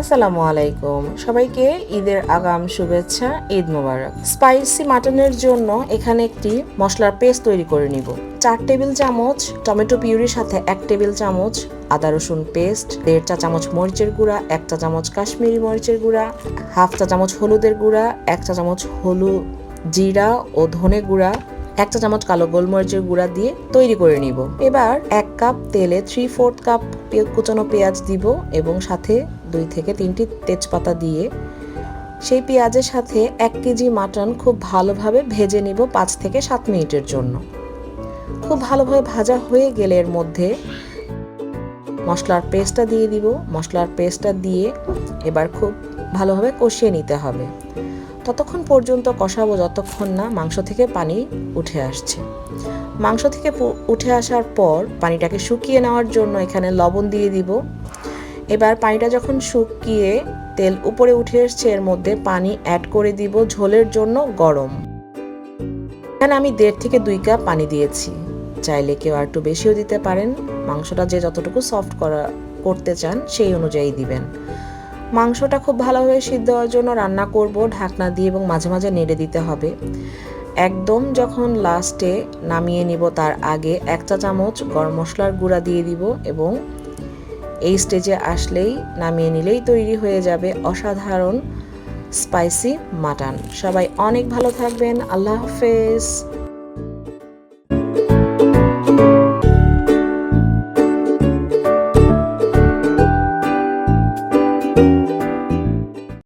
আসসালামু আলাইকুম। সবাইকে ঈদের আগাম শুভেচ্ছা, ঈদ মোবারক। স্পাইসি মাটনের জন্য এখানে একটি মশলার পেস্ট তৈরি করে নিব। চার টেবিল চামচ টমেটো পিউরির সাথে এক টেবিল চামচ আদা রসুন পেস্ট, দেড় চা চামচ মরিচের গুঁড়া, এক চা চামচ কাশ্মীরি মরিচের গুঁড়া, হাফ চা চামচ হলুদের গুঁড়া, এক চা চামচ হলুদ জিরা ও ধনে গুঁড়া এক চা চামচ কালো গোলমরিচের গুঁড়া দিয়ে তৈরি করে নিব। এবার এক কাপ তেলে থ্রি ফোর্থ কাপ কুচানো পেঁয়াজ দিব এবং সাথে দুই থেকে তিনটি তেজপাতা দিয়ে সেই পেঁয়াজের সাথে এক কেজি মাটন খুব ভালোভাবে ভেজে নিব পাঁচ থেকে সাত মিনিটের জন্য। খুব ভালোভাবে ভাজা হয়ে গেলে এর মধ্যে মশলার পেস্টটা দিয়ে দিব। মশলার পেস্টটা দিয়ে এবার খুব ভালোভাবে কষিয়ে নিতে হবে। ততক্ষণ পর্যন্ত কষাবো যতক্ষণ না মাংস থেকে পানি উঠে আসছে। মাংস থেকে উঠে আসার পর পানিটাকে শুকিয়ে নেওয়ার জন্য এখানে লবণ দিয়ে দিব। এবার পানিটা যখন শুকিয়ে তেল উপরে উঠে এসছে, এর মধ্যে পানি অ্যাড করে দিব ঝোলের জন্য গরম। এখানে আমি দেড় থেকে দুই কাপ পানি দিয়েছি। চাইলে কেউ আর একটু বেশিও দিতে পারেন। মাংসটা যে যতটুকু সফট করা, করতে চান সেই অনুযায়ী দিবেন। মাংসটা খুব ভালোভাবে সিদ্ধ হওয়ার জন্য রান্না করব, ঢাকনা দিয়ে এবং মাঝে মাঝে নেড়ে দিতে হবে। একদম যখন লাস্টে নামিয়ে নিব তার আগে এক চা চামচ গরম মশলার গুঁড়া দিয়ে দিব এবং এই স্টেজে আসলেই নামিয়ে নিলেই তৈরি হয়ে যাবে অসাধারণ স্পাইসি মাটন সবাই অনেক ভালো থাকবেন, আল্লাহ হাফেজ।